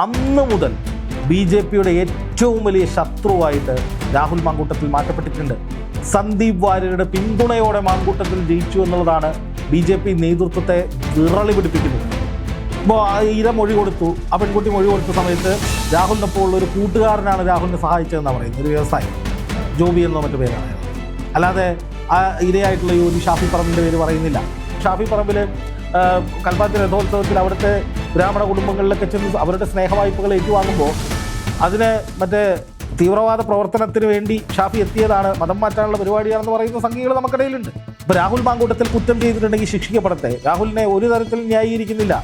അന്ന് മുതൽ B J പിയുടെ ഏറ്റവും വലിയ ശത്രുവായിട്ട് രാഹുൽ മാങ്കൂട്ടത്തിൽ മാറ്റപ്പെട്ടിട്ടുണ്ട്. സന്ദീപ് വാര്യരുടെ പിന്തുണയോടെ മാങ്കൂട്ടത്തിൽ ജയിച്ചു എന്നുള്ളതാണ് ബി ജെ പി നേതൃത്വത്തെ വിറളി പിടിപ്പിക്കുന്നത്. ഇപ്പോൾ ഇര മൊഴി കൊടുത്തു ആ പെൺകുട്ടി മൊഴി കൊടുത്ത സമയത്ത് രാഹുലിനൊപ്പം ഉള്ള ഒരു കൂട്ടുകാരനാണ് രാഹുലിനെ സഹായിച്ചതെന്നാണ് പറയുന്നത് ഒരു വ്യവസായി. ജോബി എന്നോ മറ്റു പേരാണ്. അല്ലാതെ ആ ഇരയായിട്ടുള്ള യോജി ഷാഫി പറമ്പിന്റെ പേര് പറയുന്നില്ല. ഷാഫി പറമ്പിൽ കൽപ്പാത്തി രഥോത്സവത്തിൽ അവിടുത്തെ ബ്രാഹ്മണ കുടുംബങ്ങളിലൊക്കെ ചെന്ന് അവരുടെ സ്നേഹവായ്പകൾ ഏറ്റുവാങ്ങുമ്പോൾ അതിന് മറ്റേ തീവ്രവാദ പ്രവർത്തനത്തിന് വേണ്ടി ഷാഫി എത്തിയതാണ് മതം മാറ്റാനുള്ള പരിപാടിയാണെന്ന് പറയുന്ന സംഖ്യകൾ നമുക്കിടയിലുണ്ട്. ഇപ്പോൾ രാഹുൽ മാങ്കൂട്ടത്തിൽ കുറ്റം ചെയ്തിട്ടുണ്ടെങ്കിൽ ശിക്ഷിക്കപ്പെടട്ടെ. രാഹുലിനെ ഒരു തരത്തിൽ ന്യായീകരിക്കുന്നില്ല.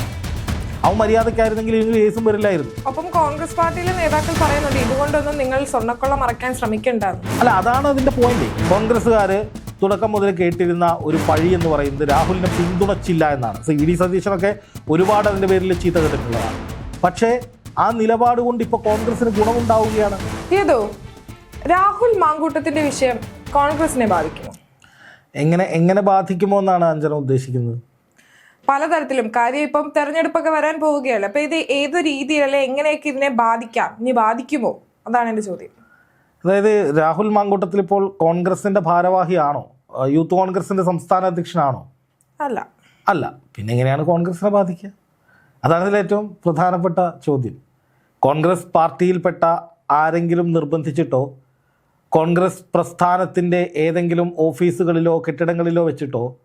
അവൻ മര്യാദക്കായിരുന്നെങ്കിൽ ഇതിന് കേസും വരില്ലായിരുന്നു. അപ്പം കോൺഗ്രസ് പാർട്ടിയിലെ നേതാക്കൾ പറയുന്നുണ്ട് ഇതുകൊണ്ടൊന്നും നിങ്ങൾ സ്വർണക്കൊള്ള മറക്കാൻ ശ്രമിക്കണ്ടെന്ന് അല്ല അതാണ് അതിന്റെ പോയിന്റ് കോൺഗ്രസ്സുകാർ തുടക്കം മുതൽ കേട്ടിരുന്ന ഒരു പഴി എന്ന് പറയുന്നത് രാഹുലിനെ പിന്തുണച്ചില്ല എന്നാണ്. സോ ഇ ഡി സതീശനൊക്കെ ഒരുപാട് അതിന്റെ പേരിൽ ചീത്ത കേട്ടിട്ടുള്ളതാണ്. പക്ഷേ ആ നിലപാട് കൊണ്ട് ഇപ്പോൾ കോൺഗ്രസിന് ഗുണമുണ്ടാവുകയാണ്. ഏതോ? രാഹുൽ മാങ്കൂട്ടത്തിന്റെ വിഷയം കോൺഗ്രസിനെ ബാധിക്കുമോ? എങ്ങനെ എങ്ങനെ ബാധിക്കുമോ എന്നാണ് അഞ്ജന ഉദ്ദേശിക്കുന്നത്? പലതരത്തിലും. കാര്യം ഇപ്പം തെരഞ്ഞെടുപ്പൊക്കെ വരാൻ പോവുകയല്ലേ. അപ്പൊ ഇത് ഏത് രീതിയിലല്ലേ എങ്ങനെയൊക്കെ ഇതിനെ ബാധിക്കാം? ഇനി ബാധിക്കുമോ? അതാണ് എന്റെ ചോദ്യം. അതായത് രാഹുൽ മാങ്കൂട്ടത്തിൽ ഇപ്പോൾ കോൺഗ്രസിന്റെ ഭാരവാഹിയാണോ? യൂത്ത് കോൺഗ്രസിന്റെ സംസ്ഥാന അധ്യക്ഷനാണോ? അല്ല. അല്ല. പിന്നെ എങ്ങനെയാണ് കോൺഗ്രസിനെ ബാധിക്കുക? അതാണ് ഇതിൽ ഏറ്റവും പ്രധാനപ്പെട്ട ചോദ്യം. കോൺഗ്രസ് പാർട്ടിയിൽപ്പെട്ട ആരെങ്കിലും നിർബന്ധിച്ചിട്ടോ കോൺഗ്രസ് പ്രസ്ഥാനത്തിന്റെ ഏതെങ്കിലും ഓഫീസുകളിലോ കെട്ടിടങ്ങളിലോ വെച്ചിട്ടോ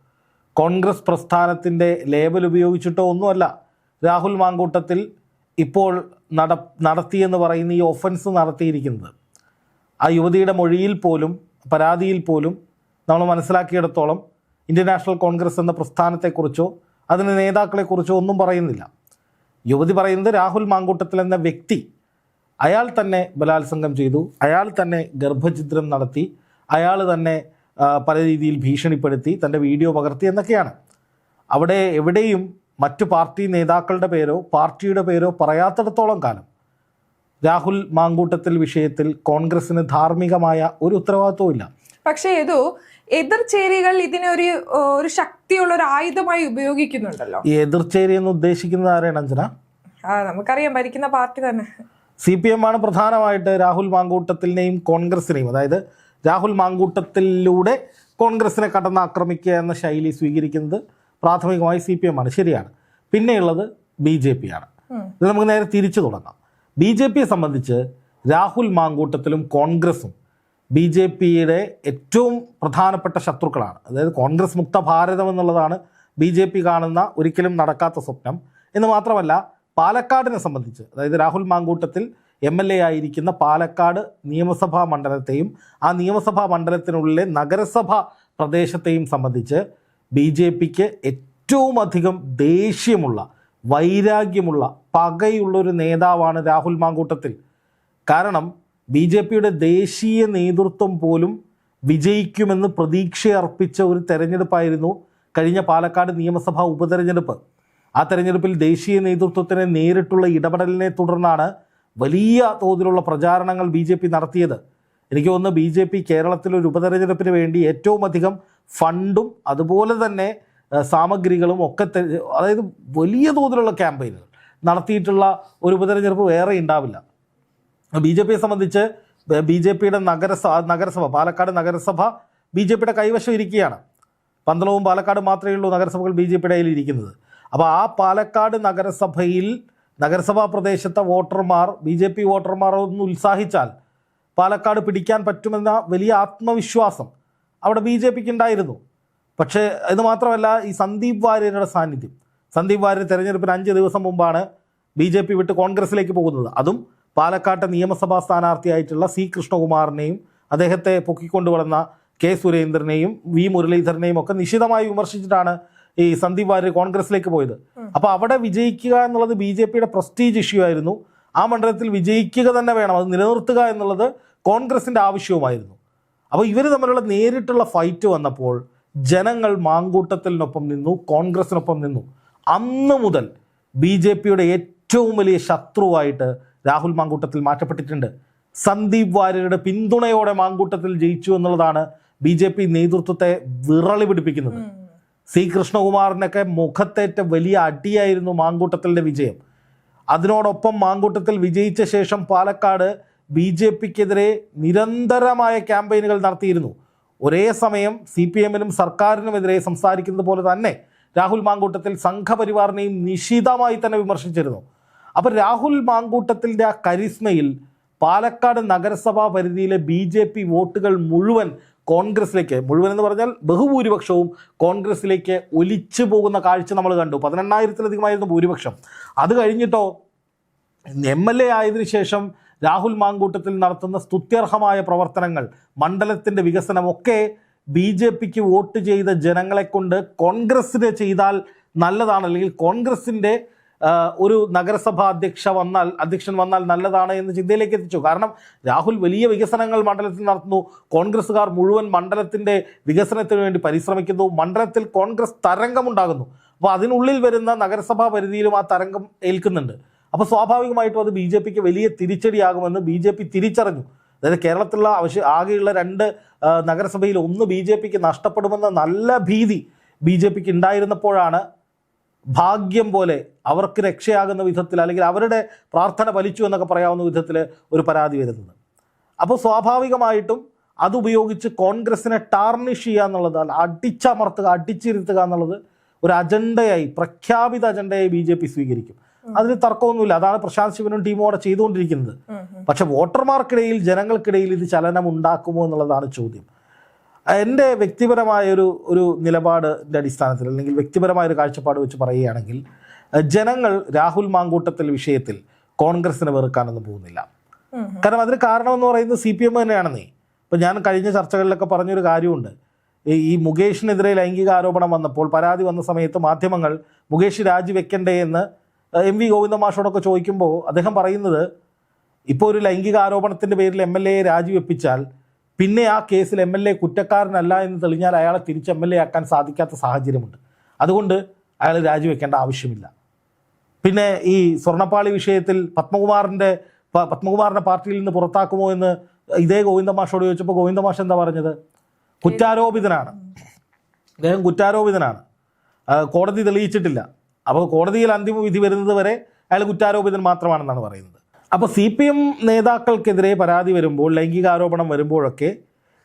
കോൺഗ്രസ് പ്രസ്ഥാനത്തിന്റെ ലേബൽ ഉപയോഗിച്ചിട്ടോ ഒന്നുമല്ല രാഹുൽ മാങ്കൂട്ടത്തിൽ ഇപ്പോൾ നട നടത്തിയെന്ന് പറയുന്ന ഈ ഒഫൻസ് നടത്തിയിരിക്കുന്നത്. ആ യുവതിയുടെ മൊഴിയിൽ പോലും പരാതിയിൽ പോലും നമ്മൾ മനസ്സിലാക്കിയിടത്തോളം ഇന്ത്യൻ നാഷണൽ കോൺഗ്രസ് എന്ന പ്രസ്ഥാനത്തെക്കുറിച്ചോ അതിന്റെ നേതാക്കളെക്കുറിച്ചോ ഒന്നും പറയുന്നില്ല. യുവതി പറയുന്നത് രാഹുൽ മാങ്കൂട്ടത്തിൽ എന്ന വ്യക്തി അയാൾ തന്നെ ബലാത്സംഗം ചെയ്തു അയാൾ തന്നെ ഗർഭഛിദ്രം നടത്തി അയാൾ തന്നെ പല രീതിയിൽ ഭീഷണിപ്പെടുത്തി തന്റെ വീഡിയോ പകർത്തി എന്നൊക്കെയാണ്. അവിടെ എവിടെയും മറ്റു പാർട്ടി നേതാക്കളുടെ പേരോ പാർട്ടിയുടെ പേരോ പറയാത്തിടത്തോളം കാലം രാഹുൽ മാങ്കൂട്ടത്തിൽ വിഷയത്തിൽ കോൺഗ്രസിന് ധാർമ്മികമായ ഒരു ഉത്തരവാദിത്വവും ഇല്ല. പക്ഷേ ഏതോ എതിർചേരികൾ ഇതിനെ ഒരു ഒരു ശക്തിയുള്ള ഒരു ആയുധമായി ഉപയോഗിക്കുന്നുണ്ടല്ലോ. ഈ എതിർച്ചേരി എന്ന് ഉദ്ദേശിക്കുന്നത് ആരാണ് അഞ്ജന? ആ നമുക്കറിയാം ഭരിക്കുന്ന പാർട്ടി തന്നെ. സി പി എം ആണ് പ്രധാനമായിട്ട് രാഹുൽ മാങ്കൂട്ടത്തിനെയും കോൺഗ്രസിനെയും അതായത് രാഹുൽ മാങ്കൂട്ടത്തിലൂടെ കോൺഗ്രസിനെ കടന്നാക്രമിക്കുക എന്ന ശൈലി സ്വീകരിക്കുന്നത് പ്രാഥമികമായി സി പി എം ആണ് ശരിയാണ്. പിന്നെയുള്ളത് ബി ജെ പി ആണ്. ഇത് നമുക്ക് നേരെ തിരിച്ചു തുടങ്ങാം. ബി ജെ പിയെ സംബന്ധിച്ച് രാഹുൽ മാങ്കൂട്ടത്തിലും കോൺഗ്രസും ബി ജെ പിയുടെ ഏറ്റവും പ്രധാനപ്പെട്ട ശത്രുക്കളാണ്. അതായത് കോൺഗ്രസ് മുക്ത ഭാരതം എന്നുള്ളതാണ് ബി ജെ പി കാണുന്ന ഒരിക്കലും നടക്കാത്ത സ്വപ്നം. എന്ന് മാത്രമല്ല പാലക്കാടിനെ സംബന്ധിച്ച് അതായത് Rahul Mamkoottathil M L A ആയിരിക്കുന്ന പാലക്കാട് നിയമസഭാ മണ്ഡലത്തെയും ആ നിയമസഭാ മണ്ഡലത്തിനുള്ളിലെ നഗരസഭ പ്രദേശത്തെയും സംബന്ധിച്ച് ബി ജെ പിക്ക് ഏറ്റവും അധികം ദേഷ്യമുള്ള വൈരാഗ്യമുള്ള പകയുള്ളൊരു നേതാവാണ് രാഹുൽ മാങ്കൂട്ടത്തിൽ. കാരണം ബി ജെ പിയുടെ ദേശീയ നേതൃത്വം പോലും വിജയിക്കുമെന്ന് പ്രതീക്ഷയർപ്പിച്ച ഒരു തെരഞ്ഞെടുപ്പായിരുന്നു കഴിഞ്ഞ പാലക്കാട് നിയമസഭാ ഉപതെരഞ്ഞെടുപ്പ്. ആ തെരഞ്ഞെടുപ്പിൽ ദേശീയ നേതൃത്വത്തിന് നേരിട്ടുള്ള ഇടപെടലിനെ തുടർന്നാണ് വലിയ തോതിലുള്ള പ്രചാരണങ്ങൾ ബി ജെ പി നടത്തിയത്. എനിക്ക് തോന്നുന്നു ബി ജെ പി കേരളത്തിലൊരു ഉപതെരഞ്ഞെടുപ്പിന് വേണ്ടി ഏറ്റവും അധികം ഫണ്ടും അതുപോലെ തന്നെ സാമഗ്രികളും ഒക്കെ അതായത് വലിയ തോതിലുള്ള ക്യാമ്പയിനുകൾ നടത്തിയിട്ടുള്ള ഒരു ഉപതെരഞ്ഞെടുപ്പ് വേറെ ഉണ്ടാവില്ല. ബി ജെ പിയെ സംബന്ധിച്ച് ബി ജെ പിയുടെ നഗരസഭ നഗരസഭ പാലക്കാട് നഗരസഭ ബി ജെ പിയുടെ കൈവശം ഇരിക്കുകയാണ്. പന്തളവും പാലക്കാട് മാത്രമേ ഉള്ളൂ നഗരസഭകൾ ബി ജെ പിയുടെ കയ്യിൽ ഇരിക്കുന്നത്. അപ്പോൾ ആ പാലക്കാട് നഗരസഭയിൽ നഗരസഭാ പ്രദേശത്തെ വോട്ടർമാർ ബി ജെ പി വോട്ടർമാർ ഒന്ന് ഉത്സാഹിച്ചാൽ പാലക്കാട് പിടിക്കാൻ പറ്റുമെന്ന വലിയ ആത്മവിശ്വാസം അവിടെ ബി ജെ പിക്ക് ഉണ്ടായിരുന്നു. പക്ഷേ ഇത് മാത്രമല്ല ഈ സന്ദീപ് വാര്യരുടെ സാന്നിധ്യം. സന്ദീപ് വാര്യർ തെരഞ്ഞെടുപ്പിന് അഞ്ച് ദിവസം മുമ്പാണ് ബി ജെ പി വിട്ട് കോൺഗ്രസിലേക്ക് പോകുന്നത്. അതും പാലക്കാട്ടെ നിയമസഭാ സ്ഥാനാർത്ഥിയായിട്ടുള്ള സി കൃഷ്ണകുമാറിനെയും അദ്ദേഹത്തെ പൊക്കിക്കൊണ്ടുവന്ന കെ സുരേന്ദ്രനെയും വി മുരളീധരനെയും ഒക്കെ നിശിതമായി വിമർശിച്ചിട്ടാണ് ഈ സന്ദീപ് വാര്യർ കോൺഗ്രസിലേക്ക് പോയത്. അപ്പോൾ അവിടെ വിജയിക്കുക എന്നുള്ളത് ബി ജെ പിയുടെ പ്രസ്റ്റീജ് ഇഷ്യൂ ആയിരുന്നു. ആ മണ്ഡലത്തിൽ വിജയിക്കുക തന്നെ വേണം. അത് നിലനിർത്തുക എന്നുള്ളത് കോൺഗ്രസിന്റെ ആവശ്യവുമായിരുന്നു. അപ്പോൾ ഇവർ തമ്മിലുള്ള നേരിട്ടുള്ള ഫൈറ്റ് വന്നപ്പോൾ ജനങ്ങൾ മാങ്കൂട്ടത്തിനൊപ്പം നിന്നു കോൺഗ്രസിനൊപ്പം നിന്നു. അന്ന് മുതൽ ബി ജെ പിയുടെ ഏറ്റവും വലിയ ശത്രുവായിട്ട് രാഹുൽ മാങ്കൂട്ടത്തിൽ മാറ്റപ്പെട്ടിട്ടുണ്ട്. സന്ദീപ് വാര്യരുടെ പിന്തുണയോടെ മാങ്കൂട്ടത്തിൽ ജയിച്ചു എന്നുള്ളതാണ് ബി ജെ പി നേതൃത്വത്തെ വിറളി പിടിപ്പിക്കുന്നത്. സി കൃഷ്ണകുമാറിനൊക്കെ മുഖത്തേറ്റ വലിയ അടിയായിരുന്നു മാങ്കൂട്ടത്തിന്റെ വിജയം. അതിനോടൊപ്പം മാങ്കൂട്ടത്തിൽ വിജയിച്ച ശേഷം പാലക്കാട് ബി ജെ പിക്കെതിരെ നിരന്തരമായ ക്യാമ്പയിനുകൾ നടത്തിയിരുന്നു. ഒരേ സമയം സി പി എമ്മിനും സർക്കാരിനുമെതിരെ സംസാരിക്കുന്നത് പോലെ തന്നെ രാഹുൽ മാങ്കൂട്ടത്തിൽ സംഘപരിവാറിനെയും നിശിതമായി തന്നെ വിമർശിച്ചിരുന്നു. അപ്പോൾ രാഹുൽ മാങ്കൂട്ടത്തിന്റെ ആ കരിസ്മയിൽ പാലക്കാട് നഗരസഭാ പരിധിയിലെ ബി ജെ പി വോട്ടുകൾ മുഴുവൻ കോൺഗ്രസിലേക്ക് മുഴുവൻ എന്ന് പറഞ്ഞാൽ ബഹുഭൂരിപക്ഷവും കോൺഗ്രസിലേക്ക് ഒലിച്ചു പോകുന്ന കാഴ്ച നമ്മൾ കണ്ടു. പതിനെണ്ണായിരത്തിലധികമായിരുന്നു ഭൂരിപക്ഷം. അത് കഴിഞ്ഞിട്ടോ എം എൽ എ ആയതിനു ശേഷം രാഹുൽ മാങ്കൂട്ടത്തിൽ നടത്തുന്ന സ്തുത്യർഹമായ പ്രവർത്തനങ്ങൾ മണ്ഡലത്തിന്റെ വികസനമൊക്കെ ബി ജെ പിക്ക് വോട്ട് ചെയ്ത ജനങ്ങളെ കൊണ്ട് കോൺഗ്രസ്സിന് ചെയ്താൽ നല്ലതാണ്. അല്ലെങ്കിൽ കോൺഗ്രസിന്റെ ഒരു നഗരസഭാ അധ്യക്ഷ വന്നാൽ അധ്യക്ഷൻ വന്നാൽ നല്ലതാണ് എന്ന് ചിന്തയിലേക്ക് എത്തിച്ചു. കാരണം രാഹുൽ വലിയ വികസനങ്ങൾ മണ്ഡലത്തിൽ നടത്തുന്നു. കോൺഗ്രസ്സുകാർ മുഴുവൻ മണ്ഡലത്തിന്റെ വികസനത്തിന് വേണ്ടി പരിശ്രമിക്കുന്നു. മണ്ഡലത്തിൽ കോൺഗ്രസ് തരംഗമുണ്ടാകുന്നു. അപ്പോൾ അതിനുള്ളിൽ വരുന്ന നഗരസഭാ പരിധിയിലും ആ തരംഗം ഏൽക്കുന്നുണ്ട്. അപ്പോൾ സ്വാഭാവികമായിട്ടും അത് ബി ജെ പിക്ക് വലിയ തിരിച്ചടിയാകുമെന്ന് ബി ജെ പി തിരിച്ചറിഞ്ഞു. അതായത് കേരളത്തിലുള്ള ആവശ്യ ആകെയുള്ള രണ്ട് നഗരസഭയിൽ ഒന്ന് ബി ജെ പിക്ക് നഷ്ടപ്പെടുമെന്ന നല്ല ഭീതി ബി ജെ പിക്ക് ഉണ്ടായിരുന്നപ്പോഴാണ് ഭാഗ്യം പോലെ അവർക്ക് രക്ഷയാകുന്ന വിധത്തിൽ അല്ലെങ്കിൽ അവരുടെ പ്രാർത്ഥന ഫലിച്ചു എന്നൊക്കെ പറയാവുന്ന വിധത്തിൽ ഒരു പരാതി വരുന്നത്. അപ്പോൾ സ്വാഭാവികമായിട്ടും അതുപയോഗിച്ച് കോൺഗ്രസിനെ ടാർണിഷ് ചെയ്യുക എന്നുള്ളത് അടിച്ചമർത്തുക അടിച്ചിരുത്തുക എന്നുള്ളത് ഒരു അജണ്ടയായി പ്രഖ്യാപിത അജണ്ടയായി ബി ജെ പി സ്വീകരിക്കും. അതിൽ തർക്കമൊന്നുമില്ല. അതാണ് പ്രശാന്ത് ശിവനും ടീമും അവിടെ ചെയ്തുകൊണ്ടിരിക്കുന്നത്. പക്ഷെ വോട്ടർമാർക്കിടയിൽ ജനങ്ങൾക്കിടയിൽ ഇത് ചലനം ഉണ്ടാക്കുമോ എന്നുള്ളതാണ് ചോദ്യം. എന്റെ വ്യക്തിപരമായ ഒരു ഒരു നിലപാടിന്റെ അടിസ്ഥാനത്തിൽ അല്ലെങ്കിൽ വ്യക്തിപരമായ ഒരു കാഴ്ചപ്പാട് വെച്ച് പറയുകയാണെങ്കിൽ ജനങ്ങൾ രാഹുൽ മാങ്കൂട്ടത്തിൽ വിഷയത്തിൽ കോൺഗ്രസിനെ വെറുക്കാനൊന്നും പോകുന്നില്ല. കാരണം അതിന് കാരണമെന്ന് പറയുന്നത് സി പി എം തന്നെയാണെന്നേ. ഇപ്പം ഞാൻ കഴിഞ്ഞ ചർച്ചകളിലൊക്കെ പറഞ്ഞൊരു കാര്യമുണ്ട്. ഈ ഈ മുകേഷിനെതിരെ ലൈംഗിക ആരോപണം വന്നപ്പോൾ പരാതി വന്ന സമയത്ത് മാധ്യമങ്ങൾ മുകേഷ് രാജിവെക്കണ്ടേ എന്ന് എം വി ഗോവിന്ദ മാഷോടൊക്കെ ചോദിക്കുമ്പോൾ അദ്ദേഹം പറയുന്നത് ഇപ്പോൾ ഒരു ലൈംഗിക ആരോപണത്തിന്റെ പേരിൽ എം എൽ എയെ രാജിവെപ്പിച്ചാൽ പിന്നെ ആ കേസിൽ എം എൽ എ കുറ്റക്കാരനല്ല എന്ന് തെളിഞ്ഞാൽ അയാളെ തിരിച്ച് എം എൽ എ ആക്കാൻ സാധിക്കാത്ത സാഹചര്യമുണ്ട്. അതുകൊണ്ട് അയാൾ രാജിവെക്കേണ്ട ആവശ്യമില്ല. പിന്നെ ഈ സ്വർണപ്പാളി വിഷയത്തിൽ പത്മകുമാറിന്റെ പത്മകുമാറിനെ പത്മകുമാറിന്റെ പാർട്ടിയിൽ നിന്ന് പുറത്താക്കുമോ എന്ന് ഇതേ ഗോവിന്ദമാഷോട് ചോദിച്ചപ്പോൾ ഗോവിന്ദ മാഷ് എന്താ പറഞ്ഞത്? കുറ്റാരോപിതനാണ്. അദ്ദേഹം കുറ്റാരോപിതനാണ്. കോടതി തെളിയിച്ചിട്ടില്ല. അപ്പോൾ കോടതിയിൽ അന്തിമ വിധി വരുന്നത് വരെ അയാൾ കുറ്റാരോപിതൻ മാത്രമാണെന്നാണ് പറയുന്നത്. അപ്പോൾ സി പി എം നേതാക്കൾക്കെതിരെ പരാതി വരുമ്പോൾ ലൈംഗികാരോപണം വരുമ്പോഴൊക്കെ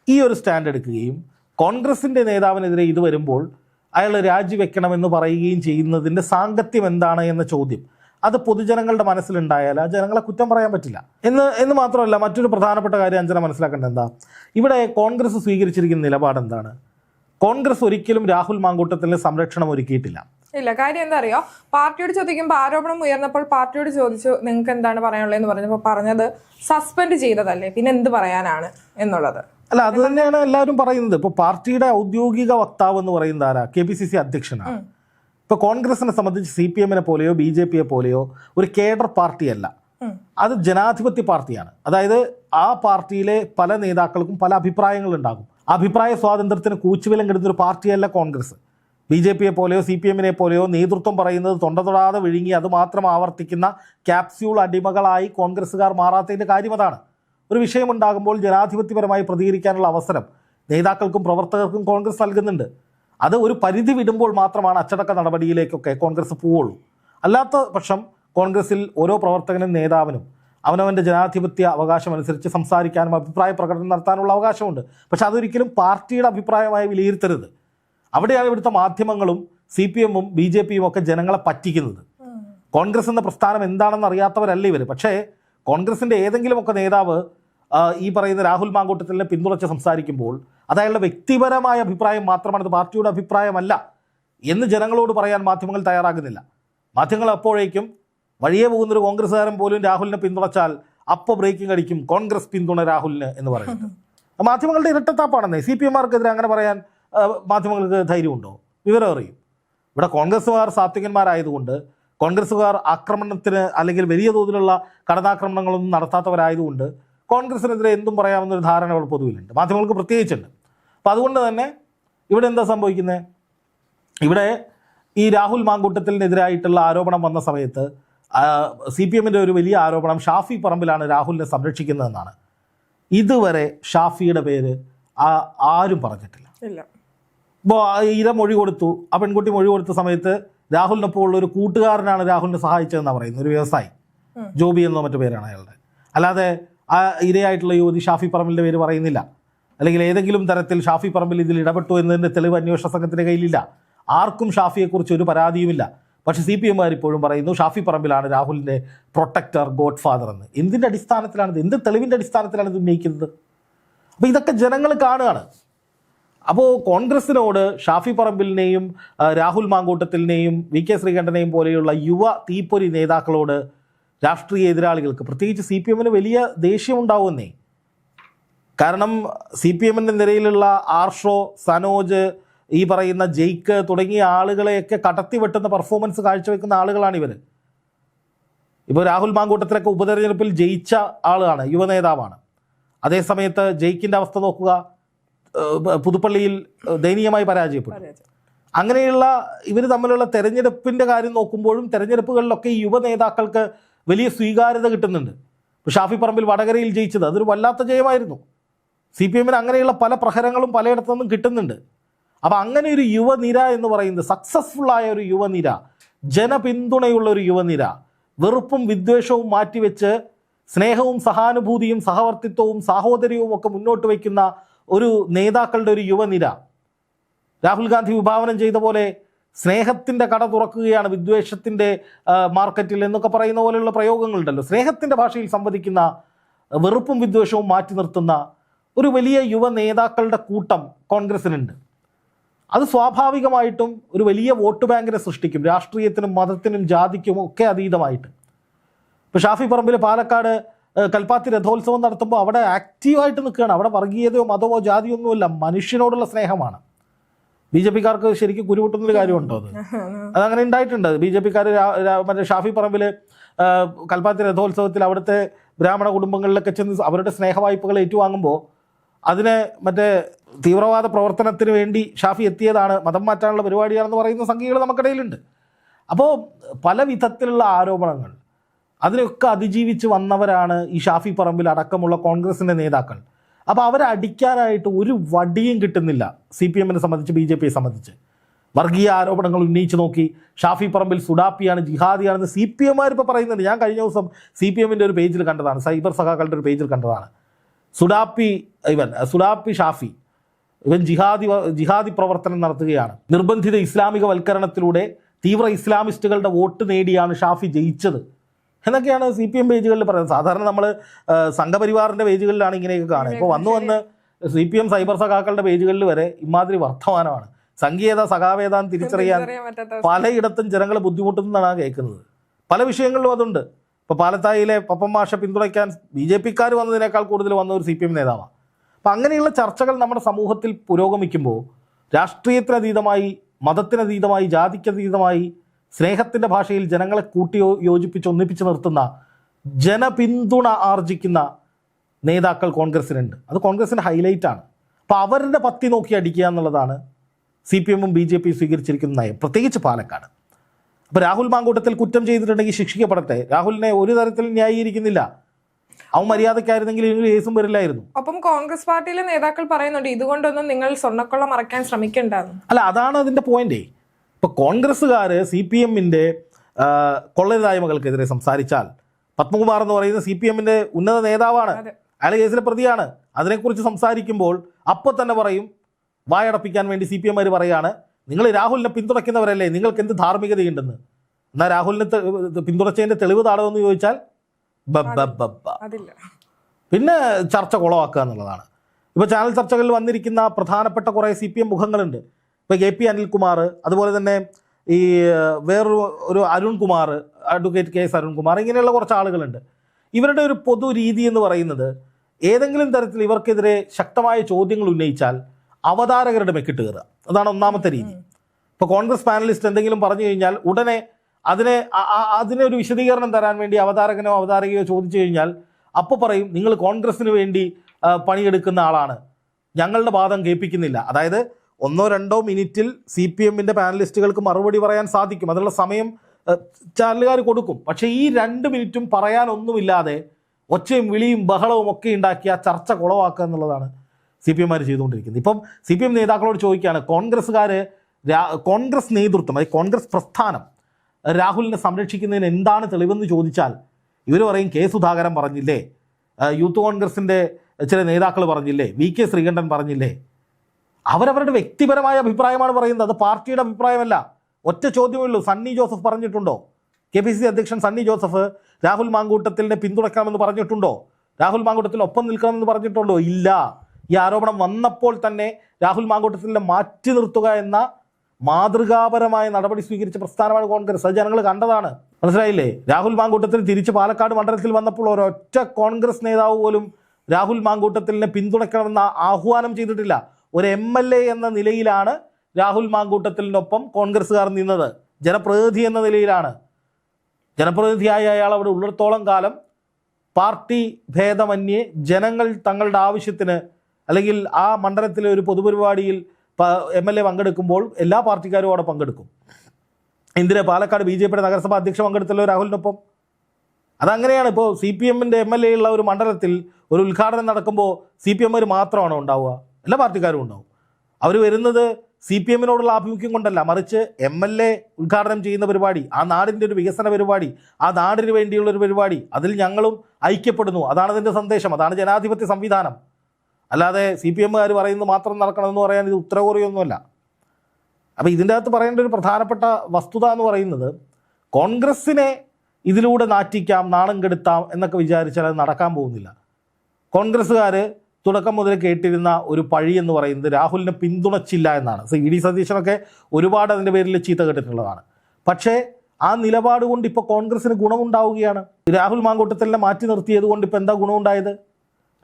ഈ ഒരു സ്റ്റാൻഡ് എടുക്കുകയും കോൺഗ്രസിന്റെ നേതാവിനെതിരെ ഇത് വരുമ്പോൾ അയാൾ രാജിവെക്കണമെന്ന് പറയുകയും ചെയ്യുന്നതിന്റെ സാങ്കത്യം എന്താണ് എന്ന ചോദ്യം. അത് പൊതുജനങ്ങളുടെ മനസ്സിലുണ്ടായാൽ ആ ജനങ്ങളെ കുറ്റം പറയാൻ പറ്റില്ല. എന്ന് എന്ന് മാത്രമല്ല മറ്റൊരു പ്രധാനപ്പെട്ട കാര്യം അഞ്ചന മനസ്സിലാക്കേണ്ടത് എന്താ? ഇവിടെ കോൺഗ്രസ് സ്വീകരിച്ചിരിക്കുന്ന നിലപാട് എന്താണ്? കോൺഗ്രസ് ഒരിക്കലും രാഹുൽ മാങ്കൂട്ടത്തിന് സംരക്ഷണം ഒരുക്കിയിട്ടില്ല. ഇല്ല. കാര്യം എന്താ അറിയോ പാർട്ടിയോട് ചോദിക്കുമ്പോൾ ആരോപണം ഉയർന്നപ്പോൾ പാർട്ടിയോട് ചോദിച്ചു നിങ്ങൾക്ക് എന്താണ് പറയാനുള്ളതെന്ന് പറഞ്ഞപ്പോൾ പറഞ്ഞത് സസ്പെൻഡ് ചെയ്തതല്ലേ? പിന്നെ എന്ത് പറയാനാണ്? എന്നുള്ളത്. അല്ല അത് തന്നെയാണ് എല്ലാവരും പറയുന്നത്. ഇപ്പോൾ പാർട്ടിയുടെ ഔദ്യോഗിക വക്താവ് എന്ന് പറയുന്നത് ആരാ? കെ പി സി സി അധ്യക്ഷനാണ് ഇപ്പോൾ കോൺഗ്രസിനെ സംബന്ധിച്ച് സി പി എമ്മിനെ പോലെയോ ബി ജെ പിയെ പോലെയോ ഒരു കേഡർ പാർട്ടിയല്ല. അത് ജനാധിപത്യ പാർട്ടിയാണ്. അതായത് ആ പാർട്ടിയിലെ പല നേതാക്കൾക്കും പല അഭിപ്രായങ്ങളുണ്ടാകും അഭിപ്രായ സ്വാതന്ത്ര്യത്തിന് കൂച്ചുവിലം കിടുന്ന ഒരു പാർട്ടിയല്ല കോൺഗ്രസ്. ബി ജെ പിയെ പോലെയോ സി പി എമ്മിനെ പോലെയോ നേതൃത്വം പറയുന്നത് തൊണ്ട തൊടാതെ വിഴുങ്ങി അതുമാത്രം ആവർത്തിക്കുന്ന ക്യാപ്സ്യൂൾ അടിമകളായി കോൺഗ്രസ്സുകാർ മാറാത്തതിന്റെ കാര്യം അതാണ്. ഒരു വിഷയമുണ്ടാകുമ്പോൾ ജനാധിപത്യപരമായി പ്രതികരിക്കാനുള്ള അവസരം നേതാക്കൾക്കും പ്രവർത്തകർക്കും കോൺഗ്രസ് നൽകുന്നുണ്ട്. അത് ഒരു പരിധി വിടുമ്പോൾ മാത്രമാണ് അച്ചടക്ക നടപടിയിലേക്കൊക്കെ കോൺഗ്രസ് പോവുള്ളൂ. അല്ലാത്ത പക്ഷം കോൺഗ്രസിൽ ഓരോ പ്രവർത്തകനും നേതാവിനും അവനവന്റെ ജനാധിപത്യ അവകാശം അനുസരിച്ച് സംസാരിക്കാനും അഭിപ്രായ പ്രകടനം നടത്താനുള്ള അവകാശമുണ്ട്. പക്ഷെ അതൊരിക്കലും പാർട്ടിയുടെ അഭിപ്രായമായി വിലയിരുത്തരുത്. അവിടെയാണ് ഇവിടുത്തെ മാധ്യമങ്ങളും സി പി എമ്മും ബി ജെ പിയും ഒക്കെ ജനങ്ങളെ പറ്റിക്കുന്നത്. കോൺഗ്രസ് എന്ന പ്രസ്ഥാനം എന്താണെന്ന് അറിയാത്തവരല്ല ഇവർ പക്ഷേ കോൺഗ്രസിന്റെ ഏതെങ്കിലുമൊക്കെ നേതാവ് ഈ പറയുന്ന രാഹുൽ മാങ്കൂട്ടത്തിനെ പിന്തുണച്ച് സംസാരിക്കുമ്പോൾ അത് വ്യക്തിപരമായ അഭിപ്രായം മാത്രമാണ് അത് പാർട്ടിയുടെ അഭിപ്രായമല്ല എന്ന് ജനങ്ങളോട് പറയാൻ മാധ്യമങ്ങൾ തയ്യാറാകുന്നില്ല. മാധ്യമങ്ങൾ അപ്പോഴേക്കും വഴിയെ പോകുന്നൊരു കോൺഗ്രസ്സുകാരൻ പോലും രാഹുലിനെ പിന്തുണച്ചാൽ അപ്പോൾ ബ്രേക്കിംഗ് അടിക്കും കോൺഗ്രസ് പിന്തുണ രാഹുലിന് എന്ന് പറയുന്നത്. മാധ്യമങ്ങളുടെ ഇരട്ടത്താപ്പാണെന്നേ. സി പി എമാർക്കെതിരെ അങ്ങനെ പറയാൻ മാധ്യമങ്ങൾക്ക് ധൈര്യമുണ്ടോ? വിവരം അറിയും. ഇവിടെ കോൺഗ്രസ്സുകാർ സാത്വികന്മാരായതുകൊണ്ട് കോൺഗ്രസ്സുകാർ ആക്രമണത്തിന് അല്ലെങ്കിൽ വലിയ തോതിലുള്ള കടന്നാക്രമണങ്ങളൊന്നും നടത്താത്തവരായതുകൊണ്ട് കോൺഗ്രസിനെതിരെ എന്തും പറയാമെന്നൊരു ധാരണ ഇവിടെ പൊതുവിലുണ്ട്. മാധ്യമങ്ങൾക്ക് പ്രത്യേകിച്ചുണ്ട്. അപ്പോൾ അതുകൊണ്ട് തന്നെ ഇവിടെ എന്താ സംഭവിക്കുന്നത് ഇവിടെ ഈ രാഹുൽ മാങ്കൂട്ടത്തിനെതിരായിട്ടുള്ള ആരോപണം വന്ന സമയത്ത് സി പി എമ്മിന്റെ ഒരു വലിയ ആരോപണം ഷാഫി പറമ്പിലാണ് രാഹുലിനെ സംരക്ഷിക്കുന്നതെന്നാണ്. ഇതുവരെ ഷാഫിയുടെ പേര് ആരും പറഞ്ഞിട്ടില്ല. ഇപ്പോൾ ഇത മൊഴി കൊടുത്തു. ആ പെൺകുട്ടി മൊഴി കൊടുത്ത സമയത്ത് രാഹുലിനൊപ്പം ഉള്ള ഒരു കൂട്ടുകാരനാണ് രാഹുലിനെ സഹായിച്ചതെന്നാണ് പറയുന്നത്. ഒരു വ്യവസായി. ജോബി എന്നോ മറ്റു പേരാണ് അയാളുടെ. അല്ലാതെ ആ ഇരയായിട്ടുള്ള യുവതി ഷാഫി പറമ്പിലിന്റെ പേര് പറയുന്നില്ല. അല്ലെങ്കിൽ ഏതെങ്കിലും തരത്തിൽ ഷാഫി പറമ്പിൽ ഇതിൽ ഇടപെട്ടു എന്നതിന്റെ തെളിവ് അന്വേഷണ സംഘത്തിന്റെ കയ്യിലില്ല. ആർക്കും ഷാഫിയെക്കുറിച്ച് ഒരു പരാതിയുമില്ല. പക്ഷേ സി പി എമ്മുകാർ ഇപ്പോഴും പറയുന്നു ഷാഫി പറമ്പിലാണ് രാഹുലിന്റെ പ്രൊട്ടക്ടർ ഗോഡ് ഫാദർ എന്ന്. എന്തിന്റെ അടിസ്ഥാനത്തിലാണ് ഇത്? എന്ത് തെളിവിന്റെ അടിസ്ഥാനത്തിലാണ് ഇത് ഉന്നയിക്കുന്നത്? അപ്പോൾ ഇതൊക്കെ ജനങ്ങൾ കാണുകയാണ്. അപ്പോൾ കോൺഗ്രസിനോട് ഷാഫി പറമ്പിലിനെയും രാഹുൽ മാങ്കൂട്ടത്തിലിനെയും വി കെ ശ്രീകണ്ഠനെയും പോലെയുള്ള യുവ തീപ്പൊരി നേതാക്കളോട് രാഷ്ട്രീയ എതിരാളികൾക്ക് പ്രത്യേകിച്ച് സി പി എമ്മിന് വലിയ ദേഷ്യമുണ്ടാവുന്നേ കാരണം സി പി എമ്മിന്റെ നിരയിലുള്ള ആർഷോ സനോജ് ഈ പറയുന്ന ജെയ്ക്ക് തുടങ്ങിയ ആളുകളെയൊക്കെ കടത്തി വെട്ടുന്ന പെർഫോമൻസ് കാഴ്ചവെക്കുന്ന ആളുകളാണ് ഇവർ ഇപ്പോൾ രാഹുൽ മാങ്കൂട്ടത്തിലൊക്കെ ഉപതെരഞ്ഞെടുപ്പിൽ ജയിച്ച ആളാണ് യുവനേതാവാണ് അതേസമയത്ത് ജയിക്കിന്റെ അവസ്ഥ നോക്കുക. പുതുപ്പള്ളിയിൽ ദയനീയമായി പരാജയപ്പെട്ടു. അങ്ങനെയുള്ള ഇവർ തമ്മിലുള്ള തെരഞ്ഞെടുപ്പിന്റെ കാര്യം നോക്കുമ്പോഴും തെരഞ്ഞെടുപ്പുകളിലൊക്കെ ഈ യുവ നേതാക്കൾക്ക് വലിയ സ്വീകാര്യത കിട്ടുന്നുണ്ട്. ഇപ്പോൾ ഷാഫി പറമ്പിൽ വടകരയിൽ ജയിച്ചത് അതൊരു വല്ലാത്ത ജയമായിരുന്നു. സി പി എമ്മിന് അങ്ങനെയുള്ള പല പ്രഹരങ്ങളും പലയിടത്തു നിന്നും കിട്ടുന്നുണ്ട്. അപ്പോൾ അങ്ങനെ ഒരു യുവനിര എന്ന് പറയുന്നത് സക്സസ്ഫുള്ളായ ഒരു യുവനിര ജനപിന്തുണയുള്ള ഒരു യുവനിര വെറുപ്പും വിദ്വേഷവും മാറ്റിവെച്ച് സ്നേഹവും സഹാനുഭൂതിയും സഹവർത്തിത്വവും സാഹോദര്യവും ഒക്കെ മുന്നോട്ട് വയ്ക്കുന്ന ഒരു നേതാക്കളുടെ ഒരു യുവനിര. രാഹുൽ ഗാന്ധി വിഭാവനം ചെയ്ത പോലെ സ്നേഹത്തിന്റെ കട തുറക്കുകയാണ് വിദ്വേഷത്തിന്റെ മാർക്കറ്റിൽ എന്നൊക്കെ പറയുന്ന പോലെയുള്ള പ്രയോഗങ്ങളുണ്ടല്ലോ. സ്നേഹത്തിന്റെ ഭാഷയിൽ സംവദിക്കുന്ന വെറുപ്പും വിദ്വേഷവും മാറ്റി നിർത്തുന്ന ഒരു വലിയ യുവ നേതാക്കളുടെ കൂട്ടം കോൺഗ്രസിനുണ്ട്. അത് സ്വാഭാവികമായിട്ടും ഒരു വലിയ വോട്ട് ബാങ്കിനെ സൃഷ്ടിക്കും. രാഷ്ട്രീയത്തിനും മതത്തിനും ജാതിക്കും ഒക്കെ അതീതമായിട്ട്. ഇപ്പോൾ ഷാഫി പറമ്പിൽ പാലക്കാട് കൽപ്പാത്തി രഥോത്സവം നടത്തുമ്പോൾ അവിടെ ആക്റ്റീവായിട്ട് നിൽക്കുകയാണ്. അവിടെ വർഗീയതയോ മതമോ ജാതിയോ ഒന്നുമില്ല മനുഷ്യനോടുള്ള സ്നേഹമാണ്. ബി ജെ പിക്കാർക്ക് ശരിക്കും കുരുപൊട്ടുന്നൊരു കാര്യമുണ്ടോ അത്? അതങ്ങനെ ഉണ്ടായിട്ടുണ്ട്. ബി ജെ പിക്കാർ മറ്റേ ഷാഫി പറമ്പിൽ കൽപ്പാത്തി രഥോത്സവത്തിൽ അവിടുത്തെ ബ്രാഹ്മണ കുടുംബങ്ങളിലൊക്കെ ചെന്ന് അവരുടെ സ്നേഹവായ്പകൾ ഏറ്റുവാങ്ങുമ്പോൾ അതിനെ മറ്റേ തീവ്രവാദ പ്രവർത്തനത്തിന് വേണ്ടി ഷാഫി എത്തിയതാണ് മതം മാറ്റാനുള്ള പരിപാടിയാണെന്ന് പറയുന്ന സംഖ്യകൾ നമുക്കിടയിലുണ്ട്. അപ്പോൾ പല വിധത്തിലുള്ള ആരോപണങ്ങൾ അതിനൊക്കെ അതിജീവിച്ച് വന്നവരാണ് ഈ ഷാഫി പറമ്പിൽ അടക്കമുള്ള കോൺഗ്രസിന്റെ നേതാക്കൾ. അപ്പോൾ അവരെ അടിക്കാനായിട്ട് ഒരു വടിയും കിട്ടുന്നില്ല സി പി എമ്മിനെ സംബന്ധിച്ച് ബി ജെ പിയെ സംബന്ധിച്ച്. വർഗീയ ആരോപണങ്ങൾ ഉന്നയിച്ച് നോക്കി. ഷാഫി പറമ്പിൽ സുഡാപ്പിയാണ് ജിഹാദിയാണെന്ന് സി പി എമ്മാർ ഇപ്പോൾ പറയുന്നുണ്ട്. ഞാൻ കഴിഞ്ഞ ദിവസം സി പി എമ്മിന്റെ ഒരു പേജിൽ കണ്ടതാണ് സൈബർ സഖാക്കളുടെ ഒരു പേജിൽ കണ്ടതാണ്. സുഡാപ്പി ഇവൻ സുഡാപ്പി ഷാഫി ഇവൻ ജിഹാദി ജിഹാദി പ്രവർത്തനം നടത്തുകയാണ്. നിർബന്ധിത ഇസ്ലാമിക വൽക്കരണത്തിലൂടെ തീവ്ര ഇസ്ലാമിസ്റ്റുകളുടെ വോട്ട് നേടിയാണ് ഷാഫി ജയിച്ചത്. എന്നൊക്കെയാണ് സി പി എം പേജുകളിൽ പറയുന്നത്. സാധാരണ നമ്മൾ സംഘപരിവാറിന്റെ പേജുകളിലാണ് ഇങ്ങനെയൊക്കെ കാണുക ഇപ്പോൾ വന്നു വന്ന് സി പി എം സൈബർ സഖാക്കളുടെ പേജുകളിൽ വരെ ഇമാതിരി വർത്തമാനമാണ്. സംഗീത സഖാവേദാൻ തിരിച്ചറിയാൻ പലയിടത്തും ജനങ്ങൾ ബുദ്ധിമുട്ടുന്നതാണ് കേൾക്കുന്നത്. പല വിഷയങ്ങളിലും അതുണ്ട്. ഇപ്പോൾ പാലത്തായിലെ പപ്പം മാഷ പിന്തുണയ്ക്കാൻ ബി ജെ പിക്കാർ വന്നതിനേക്കാൾ കൂടുതൽ വന്ന ഒരു സി പി എം നേതാവാണ്. അപ്പം അങ്ങനെയുള്ള ചർച്ചകൾ നമ്മുടെ സമൂഹത്തിൽ പുരോഗമിക്കുമ്പോൾ രാഷ്ട്രീയത്തിനതീതമായി മതത്തിനതീതമായി ജാതിക്കതീതമായി സ്നേഹത്തിന്റെ ഭാഷയിൽ ജനങ്ങളെ കൂട്ടി യോജിപ്പിച്ച് ഒന്നിപ്പിച്ച് നിർത്തുന്ന ജനപിന്തുണ ആർജിക്കുന്ന നേതാക്കൾ കോൺഗ്രസിനുണ്ട്. അത് കോൺഗ്രസിന്റെ ഹൈലൈറ്റാണ് അപ്പോൾ അവരുടെ പത്തി നോക്കി അടിക്കുക എന്നുള്ളതാണ് സി പി എമ്മും ബി ജെ പി സ്വീകരിച്ചിരിക്കുന്ന നയം. പ്രത്യേകിച്ച് പാലക്കാട്. അപ്പോൾ രാഹുൽ മാങ്കൂട്ടത്തിൽ കുറ്റം ചെയ്തിട്ടുണ്ടെങ്കിൽ ശിക്ഷിക്കപ്പെടട്ടെ. രാഹുലിനെ ഒരു തരത്തിൽ ന്യായീകരിക്കുന്നില്ല. അവൻ മര്യാദക്കായിരുന്നെങ്കിൽ ഇതിന് കേസും വരില്ലായിരുന്നു. അപ്പം കോൺഗ്രസ് പാർട്ടിയിലെ നേതാക്കൾ പറയുന്നുണ്ട് ഇതുകൊണ്ടൊന്നും നിങ്ങൾ സ്വർണക്കൊള്ള മറക്കാൻ ശ്രമിക്കണ്ടെന്ന്. അല്ല അതാണ് അതിന്റെ പോയിന്റേ ഇപ്പോൾ കോൺഗ്രസ്സുകാർ സി പി എമ്മിന്റെ കൊള്ളരുതായ്മകൾക്കെതിരെ സംസാരിച്ചാൽ പത്മകുമാർ എന്ന് പറയുന്ന സി പി എമ്മിന്റെ ഉന്നത നേതാവാണ്. അയാൾ കേസിലെ പ്രതിയാണ്. അതിനെക്കുറിച്ച് സംസാരിക്കുമ്പോൾ അപ്പോൾ തന്നെ പറയും വായടപ്പിക്കാൻ വേണ്ടി സി പി എമ്മാർ പറയാണ് നിങ്ങൾ രാഹുലിനെ പിന്തുണയ്ക്കുന്നവരല്ലേ? നിങ്ങൾക്ക് എന്ത് ധാർമ്മികതയുണ്ടെന്ന്? എന്നാൽ രാഹുലിനെ പിന്തുണച്ചതിന്റെ തെളിവ് താടമെന്ന് ചോദിച്ചാൽ പിന്നെ ചർച്ച കുളവാക്കുക എന്നുള്ളതാണ്. ഇപ്പോൾ ചാനൽ ചർച്ചകളിൽ വന്നിരിക്കുന്ന പ്രധാനപ്പെട്ട കുറേ സി പി എം മുഖങ്ങളുണ്ട്. ഇപ്പോൾ കെ പി അനിൽകുമാർ അതുപോലെ തന്നെ ഈ വേറൊരു ഒരു Arunkumar advocate K S Arunkumar ഇങ്ങനെയുള്ള കുറച്ച് ആളുകളുണ്ട്. ഇവരുടെ ഒരു പൊതു രീതി എന്ന് പറയുന്നത് ഏതെങ്കിലും തരത്തിൽ ഇവർക്കെതിരെ ശക്തമായ ചോദ്യങ്ങൾ ഉന്നയിച്ചാൽ അവതാരകരുടെ മെക്കിട്ട് കയറുക. അതാണ് ഒന്നാമത്തെ രീതി. ഇപ്പോൾ കോൺഗ്രസ് പാനലിസ്റ്റ് എന്തെങ്കിലും പറഞ്ഞു കഴിഞ്ഞാൽ ഉടനെ അതിനെ അതിനെ ഒരു വിശദീകരണം തരാൻ വേണ്ടി അവതാരകനോ അവതാരകയോ ചോദിച്ചു കഴിഞ്ഞാൽ അപ്പോൾ പറയും നിങ്ങൾ കോൺഗ്രസിന് വേണ്ടി പണിയെടുക്കുന്ന ആളാണ്. ഞങ്ങളുടെ വാദം കേൾപ്പിക്കുന്നില്ല. അതായത് ഒന്നോ രണ്ടോ മിനിറ്റിൽ സി പി എമ്മിന്റെ പാനലിസ്റ്റുകൾക്ക് മറുപടി പറയാൻ സാധിക്കും. അതിനുള്ള സമയം ചാനലുകാർ കൊടുക്കും. പക്ഷേ ഈ രണ്ട് മിനിറ്റും പറയാനൊന്നുമില്ലാതെ ഒച്ചയും വിളിയും ബഹളവും ഒക്കെ ഉണ്ടാക്കി ആ ചർച്ച കുളവാക്കുക എന്നുള്ളതാണ് സി പി എമ്മാർ ചെയ്തുകൊണ്ടിരിക്കുന്നത്. ഇപ്പം സി പി എം നേതാക്കളോട് ചോദിക്കുകയാണ് കോൺഗ്രസ്സുകാർ കോൺഗ്രസ് നേതൃത്വം അതായത് കോൺഗ്രസ് പ്രസ്ഥാനം രാഹുലിനെ സംരക്ഷിക്കുന്നതിന് എന്താണ് തെളിവെന്ന് ചോദിച്ചാൽ ഇവർ പറയും കെ സുധാകരൻ പറഞ്ഞില്ലേ? യൂത്ത് കോൺഗ്രസിന്റെ ചില നേതാക്കൾ പറഞ്ഞില്ലേ? വി കെ ശ്രീകണ്ഠൻ പറഞ്ഞില്ലേ? അവരവരുടെ വ്യക്തിപരമായ അഭിപ്രായമാണ് പറയുന്നത്. അത് പാർട്ടിയുടെ അഭിപ്രായമല്ല. ഒറ്റ ചോദ്യമേ ഉള്ളൂ സണ്ണി ജോസഫ് പറഞ്ഞിട്ടുണ്ടോ? കെ പി സി അധ്യക്ഷൻ സണ്ണി ജോസഫ് രാഹുൽ മാങ്കൂട്ടത്തിനെ പിന്തുണയ്ക്കണമെന്ന് പറഞ്ഞിട്ടുണ്ടോ? രാഹുൽ മാങ്കൂട്ടത്തിൽ ഒപ്പം നിൽക്കണമെന്ന് പറഞ്ഞിട്ടുണ്ടോ? ഇല്ല. ഈ ആരോപണം വന്നപ്പോൾ തന്നെ രാഹുൽ മാങ്കൂട്ടത്തിനെ മാറ്റി നിർത്തുക എന്ന മാതൃകാപരമായ നടപടി സ്വീകരിച്ച പ്രസ്ഥാനമാണ് കോൺഗ്രസ്. അത് ജനങ്ങൾ കണ്ടതാണ്. മനസ്സിലായില്ലേ? രാഹുൽ മാങ്കൂട്ടത്തിൽ തിരിച്ച് പാലക്കാട് മണ്ഡലത്തിൽ വന്നപ്പോൾ ഒരൊറ്റ കോൺഗ്രസ് നേതാവ് പോലും രാഹുൽ മാങ്കൂട്ടത്തിനെ പിന്തുണയ്ക്കണമെന്ന ആഹ്വാനം ചെയ്തിട്ടില്ല. ഒരു എം എൽ എ എന്ന നിലയിലാണ് രാഹുൽ മാങ്കൂട്ടത്തിനൊപ്പം കോൺഗ്രസ്സുകാർ നിന്നത്. ജനപ്രതിനിധി എന്ന നിലയിലാണ്. ജനപ്രതിനിധിയായ അയാൾ അവിടെ ഉള്ളിടത്തോളം കാലം പാർട്ടി ഭേദമന്യേ ജനങ്ങൾ തങ്ങളുടെ ആവശ്യത്തിന് അല്ലെങ്കിൽ ആ മണ്ഡലത്തിലെ ഒരു പൊതുപരിപാടിയിൽ എം എൽ എ പങ്കെടുക്കുമ്പോൾ എല്ലാ പാർട്ടിക്കാരും അവിടെ പങ്കെടുക്കും. ഇന്ദിര പാലക്കാട് ബി ജെ പിയുടെ നഗരസഭാ അധ്യക്ഷ പങ്കെടുത്തല്ലോ രാഹുലിനൊപ്പം? അതങ്ങനെയാണ് ഇപ്പോൾ സി പി എമ്മിന്റെ എം എൽ എ ഉള്ള ഒരു മണ്ഡലത്തിൽ ഒരു ഉദ്ഘാടനം നടക്കുമ്പോൾ സി പി എമ്മർ മാത്രമാണോ ഉണ്ടാവുക? എല്ലാ പാർട്ടിക്കാരും ഉണ്ടാവും. അവർ വരുന്നത് സി പി എമ്മിനോടുള്ള ആഭിമുഖ്യം കൊണ്ടല്ല. മറിച്ച് എം എൽ എ ഉദ്ഘാടനം ചെയ്യുന്ന പരിപാടി ആ നാടിന്റെ ഒരു വികസന പരിപാടി ആ നാടിന് വേണ്ടിയുള്ള ഒരു പരിപാടി അതിൽ ഞങ്ങളും ഐക്യപ്പെടുന്നു. അതാണ് അതിന്റെ സന്ദേശം. അതാണ് ജനാധിപത്യ സംവിധാനം. അല്ലാതെ സി പി എമ്മുകാർ പറയുന്നത് മാത്രം നടക്കണമെന്ന് പറയാൻ ഇത് ഉത്തരകോറിയൊന്നുമല്ല. അപ്പോൾ ഇതിന്റെ അകത്ത് പറയേണ്ട ഒരു പ്രധാനപ്പെട്ട വസ്തുത എന്ന് പറയുന്നത് കോൺഗ്രസ്സിനെ ഇതിലൂടെ നാറ്റിക്കാം നാണം കെടുത്താം എന്നൊക്കെ വിചാരിച്ചാൽ അത് നടക്കാൻ പോകുന്നില്ല. കോൺഗ്രസ്സുകാർ തുടക്കം മുതൽ കേട്ടിരുന്ന ഒരു പഴി എന്ന് പറയുന്നത് രാഹുലിനെ പിന്തുണച്ചില്ല എന്നാണ്. ഇ ഡി സതീശനൊക്കെ ഒരുപാട് അതിന്റെ പേരിൽ ചീത്ത കേട്ടിട്ടുള്ളതാണ്. പക്ഷേ ആ നിലപാട് കൊണ്ട് ഇപ്പോൾ കോൺഗ്രസിന് ഗുണമുണ്ടാവുകയാണ്. രാഹുൽ മാങ്കൂട്ടത്തിലിനെ മാറ്റി നിർത്തിയത് കൊണ്ട് ഇപ്പോൾ എന്താ ഗുണമുണ്ടായത്?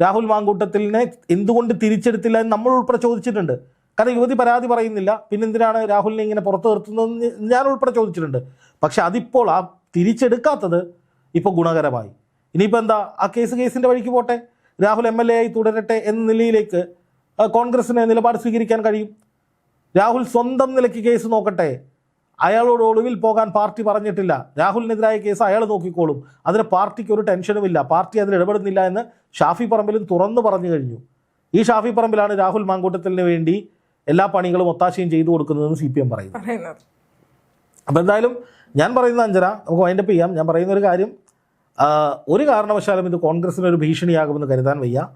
രാഹുൽ മാങ്കൂട്ടത്തിലിനെ എന്തുകൊണ്ട് തിരിച്ചെടുത്തില്ല എന്ന് നമ്മൾ ഉൾപ്പെടെ ചോദിച്ചിട്ടുണ്ട്. കാരണം യുവതി പരാതി പറയുന്നില്ല. പിന്നെന്തിനാണ് രാഹുലിനെ ഇങ്ങനെ പുറത്തു നിർത്തുന്നതെന്ന് ഞാൻ ഉൾപ്പെടെ ചോദിച്ചിട്ടുണ്ട്. പക്ഷെ അതിപ്പോൾ ആ തിരിച്ചെടുക്കാത്തത് ഇപ്പോൾ ഗുണകരമായി. ഇനിയിപ്പോൾ എന്താ? ആ കേസ് കേസിന്റെ വഴിക്ക് പോട്ടെ? രാഹുൽ എം എൽ എ ആയി തുടരട്ടെ എന്ന നിലയിലേക്ക് കോൺഗ്രസിന് നിലപാട് സ്വീകരിക്കാൻ കഴിയും. രാഹുൽ സ്വന്തം നിലയ്ക്ക് കേസ് നോക്കട്ടെ. അയാളോട് ഒളിവിൽ പോകാൻ പാർട്ടി പറഞ്ഞിട്ടില്ല. രാഹുലിനെതിരായ കേസ് അയാൾ നോക്കിക്കോളും. അതിന് പാർട്ടിക്ക് ഒരു ടെൻഷനുമില്ല പാർട്ടി അതിൽ ഇടപെടുന്നില്ല എന്ന് ഷാഫി പറമ്പിലും തുറന്നു പറഞ്ഞു കഴിഞ്ഞു. ഈ ഷാഫി പറമ്പിലാണ് രാഹുൽ മാങ്കൂട്ടത്തിന് വേണ്ടി എല്ലാ പണികളും ഒത്താശയും ചെയ്തു കൊടുക്കുന്നതെന്ന് സി പി എം പറയുന്നു. അപ്പം അപ്പോൾ എന്തായാലും ഞാൻ പറയുന്ന അഞ്ചന നമുക്ക് വൈൻഡപ്പ് ചെയ്യാം. ഞാൻ പറയുന്ന ഒരു കാര്യം ഒരു കാരണവശാലും ഇത് കോൺഗ്രസിന് ഒരു ഭീഷണിയാകുമെന്ന് കരുതാൻ വയ്യ.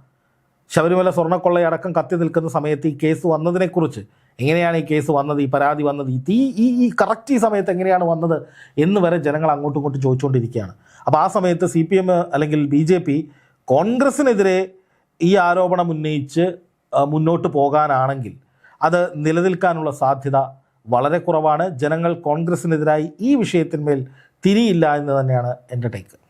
ശബരിമല സ്വർണക്കൊള്ളയടക്കം കത്തി നിൽക്കുന്ന സമയത്ത് ഈ കേസ് വന്നതിനെക്കുറിച്ച് എങ്ങനെയാണ് ഈ കേസ് വന്നത് ഈ പരാതി വന്നത് ഈ ഈ- ഈ ഈ കറക്റ്റ് ഈ സമയത്ത് എങ്ങനെയാണ് വന്നത് എന്ന് വരെ ജനങ്ങൾ അങ്ങോട്ടും ഇങ്ങോട്ടും ചോദിച്ചുകൊണ്ടിരിക്കുകയാണ്. അപ്പോൾ ആ സമയത്ത് സി പി എം അല്ലെങ്കിൽ ബി ജെ പി കോൺഗ്രസിനെതിരെ ഈ ആരോപണം ഉന്നയിച്ച് മുന്നോട്ട് പോകാനാണെങ്കിൽ അത് നിലനിൽക്കാനുള്ള സാധ്യത വളരെ കുറവാണ്. ജനങ്ങൾ കോൺഗ്രസിനെതിരായി ഈ വിഷയത്തിന്മേൽ തിരിയില്ല എന്ന് തന്നെയാണ് എന്റെ ടേക്ക്.